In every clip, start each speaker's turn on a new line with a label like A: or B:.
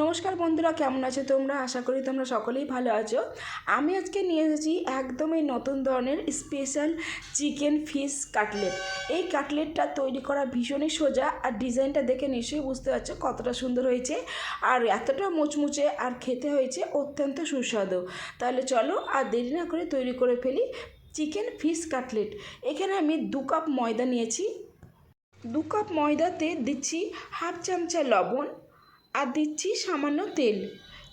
A: নমস্কার বন্ধুরা, কেমন আছো তোমরা? আশা করি তোমরা সকলেই ভালো আছো। আমি আজকে নিয়ে এসেছি একদমই নতুন ধরনের স্পেশাল চিকেন ফিশ কাটলেট এই কাটলেটটা তৈরি করা ভীষণই সোজা আর ডিজাইনটা দেখে নিশ্চয়ই বুঝতে পারছ কতটা সুন্দর হয়েছে আর এতটা মুচমুচে আর খেতে হয়েছে অত্যন্ত সুস্বাদু। তাহলে চলো আর দেরি না করে তৈরি করে ফেলি চিকেন ফিশ কাটলেট এখানে আমি দু কাপ ময়দা নিয়েছি। দু কাপ ময়দাতে দিচ্ছি হাফ চামচা লবণ। আর দিচ্ছি সামান্য তেল।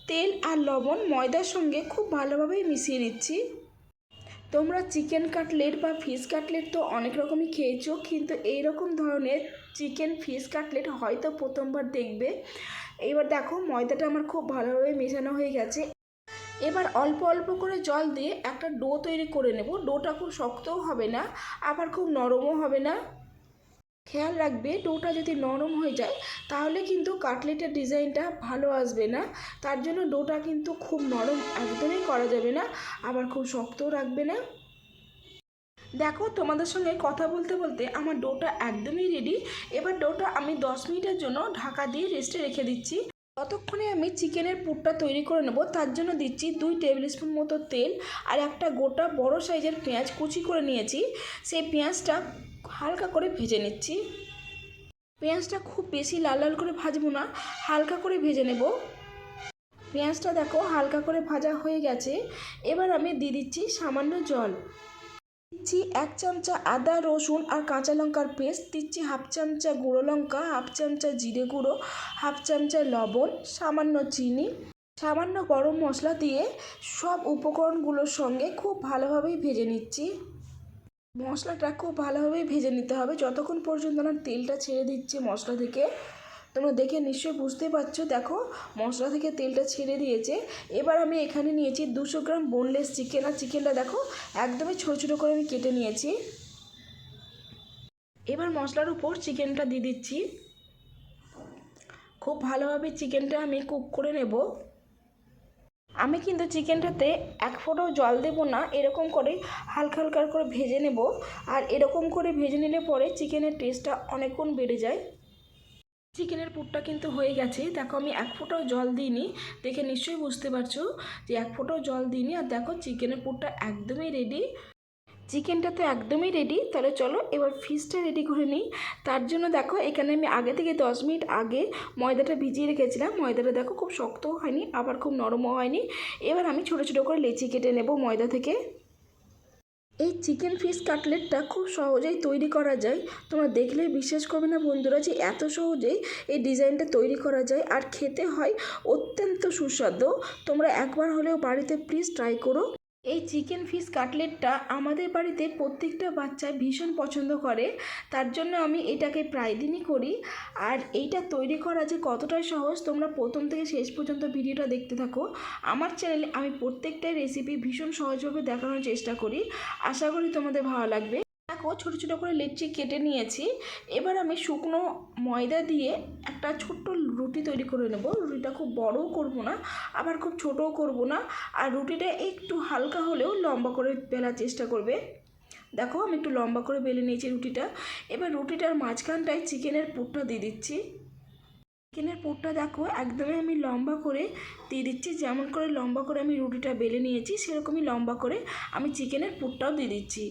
A: তেল আর লবণ ময়দার সঙ্গে খুব ভালোভাবে মিশিয়ে নিচ্ছি। তোমরা চিকেন কাটলেট বা ফিশ কাটলেট তো অনেক রকমই খেয়েছো, কিন্তু এই রকম ধরনের চিকেন, ফিশ কাটলেট হয়তো প্রথমবার দেখবে। এবার দেখো ময়দাটা আমার খুব ভালোভাবে মেশানো হয়ে গেছে। এবার অল্প অল্প করে জল দিয়ে একটা ডো তৈরি করে নেব। ডোটা খুব শক্তও হবে না, আবার খুব নরমও হবে না। খেয়াল রাখবে ডোটা যদি নরম হয়ে যায়, তাহলে কিন্তু কাটলেটের ডিজাইনটা ভালো আসবে না। তার জন্য ডোটা কিন্তু খুব নরম একদমই করা যাবে না, আবার খুব শক্তও রাখবে না। দেখো তোমাদের সঙ্গে কথা বলতে বলতে আমার ডোটা একদমই রেডি এবার ডোটা আমি দশ মিনিটের জন্য ঢাকা দিয়ে রেস্টে রেখে দিচ্ছি। ততক্ষণে আমি চিকেনের পুরটা তৈরি করে নেব। তার জন্য দিচ্ছি দুই টেবিল স্পুন মতো তেল আর একটা গোটা বড় সাইজের পেঁয়াজ কুচি করে নিয়েছি। সেই পেঁয়াজটা হালকা করে ভেজে নিচ্ছি। পেঁয়াজটা খুব বেশি লাল লাল করে ভাজবো না, হালকা করে ভেজে নেব। পেঁয়াজটা দেখো হালকা করে ভাজা হয়ে গেছে। এবার আমি দিয়ে দিচ্ছি সামান্য জল। দিচ্ছি এক চামচা আদা, রসুন আর কাঁচা লঙ্কার পেস্ট। দিচ্ছি হাফ চামচা গুঁড়ো লঙ্কা, হাফ চামচা জিরে গুঁড়ো, হাফ চামচা লবণ, সামান্য চিনি। সামান্য গরম মশলা দিয়ে সব উপকরণগুলোর সঙ্গে খুব ভালোভাবেই ভেজে নিচ্ছি। মশলাটা খুব ভালোভাবেই ভেজে নিতে হবে। যতক্ষণ পর্যন্ত না তেলটা ছেড়ে দিচ্ছে মশলা থেকে, তোমরা দেখে নিশ্চয়ই বুঝতে পারছ। দেখো, মশলা থেকে তেলটা ছেড়ে দিয়েছে। এবার আমি এখানে নিয়েছি দুশো গ্রাম বোনলেস চিকেন আর চিকেনটা দেখো, একদমই ছোটো ছোটো করে আমি কেটে নিয়েছি। এবার মশলার উপর চিকেনটা দিয়ে দিচ্ছি। খুব ভালোভাবে চিকেনটা আমি কুক করে নেব। আমি কিন্তু চিকেনটাতে এক ফোঁটাও জল দেব না, এরকম করে হালকা হালকা করে ভেজে নেব। আর এরকম করে ভেজে নিলে পরে চিকেনের টেস্টটা অনেকক্ষণ বেড়ে যায়। চিকেনের পুরটা কিন্তু হয়ে গেছে। দেখো, আমি এক ফোঁটাও জল দিইনি। দেখে নিশ্চয়ই বুঝতে পারছ যে এক ফোঁটাও জল দিইনি। আর দেখো, চিকেনের পুরটা একদমই রেডি চিকেনটা তো একদমই রেডি তাহলে চলো এবার ফিশটা রেডি করে নিই। তার জন্য দেখো, এখানে আমি আগে থেকে দশ মিনিট আগে ময়দাটা ভিজিয়ে রেখেছিলাম। ময়দাটা দেখো খুব শক্তও হয়নি, আবার খুব নরমও হয়নি। এবার আমি ছোটো ছোটো করে লেচি কেটে নেব ময়দা থেকে। এই চিকেন ফিশ কাটলেটটা খুব সহজেই তৈরি করা যায়। তোমরা দেখলেই বিশ্বাস করবে না বন্ধুরা যে এত সহজেই এই ডিজাইনটা তৈরি করা যায়। আর খেতে হয় অত্যন্ত সুস্বাদু। তোমরা একবার হলেও বাড়িতে প্লিজ ট্রাই করো। এই চিকেন ফিশ কাটলেটটা আমাদের বাড়িতে প্রত্যেকটা বাচ্চা ভীষণ পছন্দ করে। তার জন্য আমি এটাকে প্রায় দিনই করি। আর এইটা তৈরি করা যে কতটাই সহজ, তোমরা প্রথম থেকে শেষ পর্যন্ত ভিডিওটা দেখতে থাকো। আমার চ্যানেলে আমি প্রত্যেকটাই রেসিপি ভীষণ সহজভাবে দেখানোর চেষ্টা করি। আশা করি তোমাদের ভালো লাগবে। দেখো ছোটো ছোটো করে লেচি কেটে নিয়েছি। এবার আমি শুকনো ময়দা দিয়ে একটা ছোট্ট রুটি তৈরি করে নেব। রুটিটা খুব বড়ও করব না, আবার খুব ছোটও করব না। আর রুটিটা একটু হালকা হলেও লম্বা করে বেলার চেষ্টা করবে। দেখো আমি একটু লম্বা করে বেলে নিয়েছি রুটিটা। এবার রুটিটার মাঝখানটায় চিকেনের পুরটা দিয়ে দিচ্ছি। চিকেনের পুরটা দেখো একদমই আমি লম্বা করে দিয়ে দিচ্ছি। যেমন করে লম্বা করে আমি রুটিটা বেলে নিয়েছি, সেরকমই লম্বা করে আমি চিকেনের পুরটাও দিয়ে দিচ্ছি।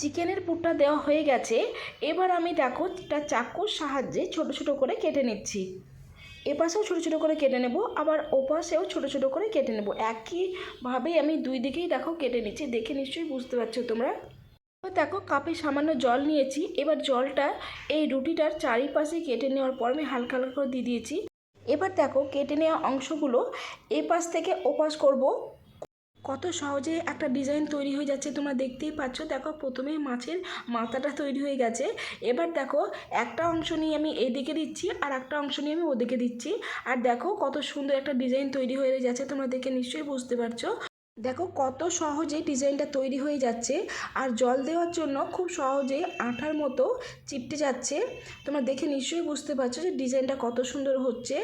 A: চিকেনের পুরটা দেওয়া হয়ে গেছে। এবার আমি দেখো চাকুর সাহায্যে ছোট ছোট করে কেটে নিচ্ছি। এপাশেও ছোটো ছোটো করে কেটে নেব, আবার ওপাশেও ছোটো ছোটো করে কেটে নেব। একইভাবেই আমি দুই দিকেই দেখো কেটে নিচ্ছি, দেখে নিশ্চয়ই বুঝতে পারছ তোমরা। দেখো কাপে সামান্য জল নিয়েছি, এবার জলটা এই রুটিটার চারিপাশে কেটে নেওয়ার পর আমি হালকা হালকা করে দিয়ে দিয়েছি। এবার দেখো কেটে নেওয়া অংশগুলো এপাশ থেকে ওপাশ করব। কত সহজে একটা ডিজাইন তৈরি হয়ে যাচ্ছে তোমরা দেখতেই পাচ্ছ। দেখো, প্রথমে মাছের মাথাটা তৈরি হয়ে গেছে। এবার দেখো, একটা অংশ নিয়ে আমি এদিকে দিচ্ছি আর একটা অংশ নিয়ে আমি ওদিকে দিচ্ছি। আর দেখো, কত সুন্দর একটা ডিজাইন তৈরি হয়ে যাচ্ছে, তোমরা দেখে নিশ্চয়ই বুঝতে পারছ। দেখো, কত সহজেই ডিজাইনটা তৈরি হয়ে যাচ্ছে। আর জল দেওয়ার জন্য খুব সহজেই আঠার মতো চিপটে যাচ্ছে। তোমরা দেখে নিশ্চয়ই বুঝতে পারছ যে ডিজাইনটা কত সুন্দর হচ্ছে।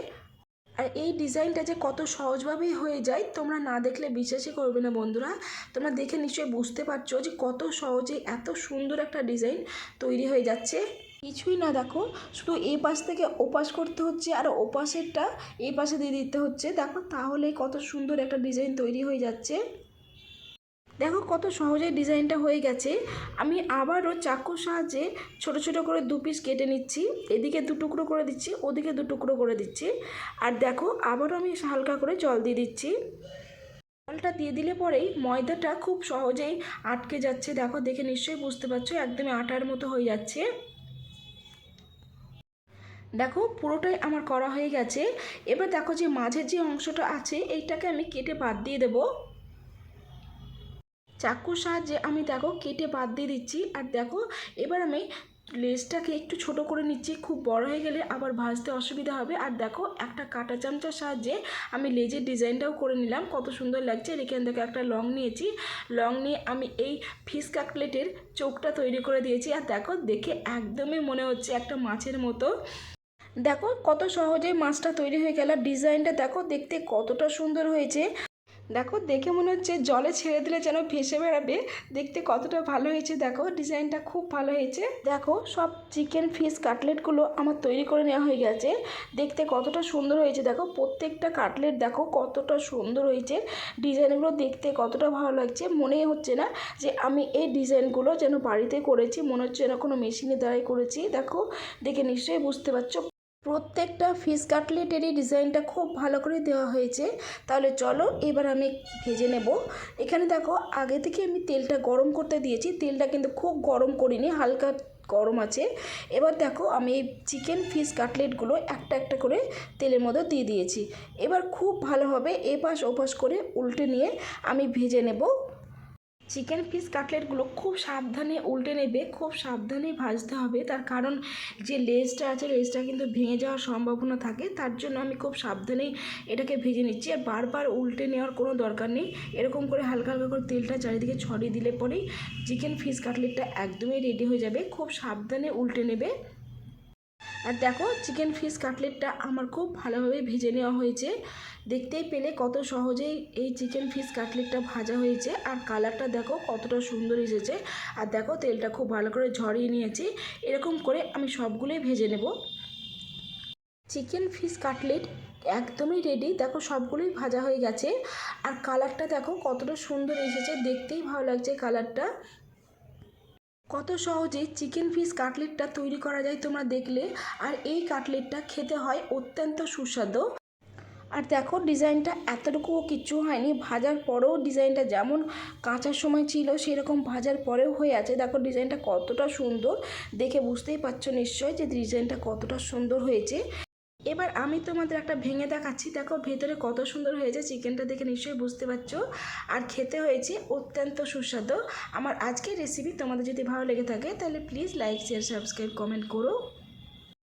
A: আর এই ডিজাইনটা যে কত সহজভাবেই হয়ে যায়, তোমরা না দেখলে বিশ্বাসই করবে না বন্ধুরা। তোমরা দেখে নিশ্চয়ই বুঝতে পারছ যে কত সহজে এত সুন্দর একটা ডিজাইন তৈরি হয়ে যাচ্ছে। কিছুই না দেখো, শুধু এ পাশ থেকে ওপাশ করতে হচ্ছে আর ওপাশেরটা এ পাশে দিয়ে দিতে হচ্ছে। দেখো তাহলে কত সুন্দর একটা ডিজাইন তৈরি হয়ে যাচ্ছে। দেখো কত সহজে ডিজাইনটা হয়ে গেছে। আমি আবারও চাকুর সাহায্যে ছোট ছোট করে দু পিস কেটে নিচ্ছি। এদিকে দু টুকরো করে দিচ্ছি, ওদিকে দু টুকরো করে দিচ্ছি। আর দেখো, আবারও আমি হালকা করে জল দিয়ে দিচ্ছি। জলটা দিয়ে দিলে পরেই ময়দাটা খুব সহজেই আটকে যাচ্ছে। দেখো, দেখে নিশ্চয়ই বুঝতে পারছ, একদমই আটার মতো হয়ে যাচ্ছে। দেখো, পুরোটাই আমার করা হয়ে গেছে। এবার দেখো যে মাঝের যে অংশটা আছে, এইটাকে আমি কেটে বাদ দিয়ে দেবো। চাকুর সাহায্যে আমি দেখো কেটে বাদ দিয়ে দিচ্ছি। আর দেখো, এবার আমি লেজটাকে একটু ছোট করে নিচ্ছি। খুব বড় হয়ে গেলে আবার ভাজতে অসুবিধা হবে। আর দেখো, একটা কাঁটা চামচার সাহায্যে আমি লেজের ডিজাইনটাও করে নিলাম। কত সুন্দর লাগছে। এখান থেকে একটা লং নিয়েছি। লং নিয়ে আমি এই ফিশ কাটলেটের চোখটা তৈরি করে দিয়েছি। আর দেখো, দেখে একদমই মনে হচ্ছে একটা মাছের মতো। দেখো, কত সহজেই মাছটা তৈরি হয়ে গেল। ডিজাইনটা দেখো, দেখতে কতটা সুন্দর হয়েছে। দেখো, দেখে মনে হচ্ছে জলে ছেড়ে দিলে যেন ভেসে বেড়াবে। দেখতে কতটা ভালো হয়েছে, দেখো, ডিজাইনটা খুব ভালো হয়েছে। দেখো, সব চিকেন ফিশ কাটলেটগুলো আমার তৈরি করে নেওয়া হয়ে গেছে। দেখতে কতটা সুন্দর হয়েছে, দেখো, প্রত্যেকটা কাটলেট, দেখো, কতটা সুন্দর হয়েছে। ডিজাইনগুলো দেখতে কতটা ভালো লাগছে। মনেই হচ্ছে না যে আমি এই ডিজাইনগুলো যেন বাড়িতে করেছি। মনে হচ্ছে যেন কোনো মেশিনের দ্বারাই করেছি। দেখো, দেখে নিশ্চয়ই বুঝতে পারছ। প্রত্যেকটা ফিশ কাটলেটেরই ডিজাইনটা খুব ভালো করে দেওয়া হয়েছে। তাহলে চলো এবার আমি ভেজে নেব। এখানে দেখো, আগে থেকে আমি তেলটা গরম করতে দিয়েছি। তেলটা কিন্তু খুব গরম করিনি, হালকা গরম আছে। এবার দেখো, আমি এই চিকেন ফিশ কাটলেটগুলো একটা একটা করে তেলের মধ্যে দিয়ে দিয়েছি। এবার খুব ভালোভাবে এপাশ ওপাশ করে উল্টে নিয়ে আমি ভেজে নেব। চিকেন পিস কাটলেটগুলো খুব সাবধানে উল্টে নেবে, খুব সাবধানে ভাজতে হবে। তার কারণ যে লেজটা আছে, লেজটা কিন্তু ভেঙে যাওয়ার সম্ভাবনা থাকে। তার জন্য আমি খুব সাবধানেই এটাকে ভেজে নিচ্ছি। আর বারবার উল্টে নেওয়ার কোনো দরকার নেই। এরকম করে হালকা হালকা করে তেলটা চারিদিকে ছড়িয়ে দিলে পরেই চিকেন ফিস কাটলেটটা একদমই রেডি হয়ে যাবে। খুব সাবধানে উল্টে নেবে। আর দেখো চিকেন ফিশ কাটলেটটা আমার খুব ভালোভাবে ভেজে নেওয়া হয়েছে। দেখতেই পেলে কত সহজেই এই চিকেন ফিশ কাটলেটটা ভাজা হয়েছে। আর কালারটা দেখো কতটা সুন্দর এসেছে। আর দেখো, তেলটা খুব ভালো করে ঝরিয়ে নিয়েছি। এরকম করে আমি সবগুলোই ভেজে নেব। চিকেন ফিশ কাটলেট একদমই রেডি দেখো, সবগুলোই ভাজা হয়ে গেছে। আর কালারটা দেখো কতটা সুন্দর এসেছে। দেখতেই ভালো লাগছে কালারটা কত সহজে চিকেন ফিশ কাটলেটটা তৈরি করা যায় তোমরা দেখলে, আর এই কাটলেটটা খেতে হয় অত্যন্ত সুস্বাদু। আর দেখো, ডিজাইনটা এতটুকুও কিচ্ছু হয়নি, ভাজার পরেও ডিজাইনটা যেমন কাঁচার সময় ছিল, সেরকম ভাজার পরেও হয়ে আছে। দেখো, ডিজাইনটা কতটা সুন্দর, দেখে বুঝতেই পারছ নিশ্চয় যে ডিজাইনটা কতটা সুন্দর হয়েছে। এবার আমি তোমাদের একটা ভেঙে দেখাচ্ছি। দেখো ভেতরে কত সুন্দর হয়েছে। চিকেনটা দেখে নিশ্চয়ই বুঝতে পারছ। আর খেতে হয়েছে অত্যন্ত সুস্বাদু। আমার আজকের রেসিপি তোমাদের যদি ভালো লেগে থাকে, তাহলে please like share subscribe comment করো।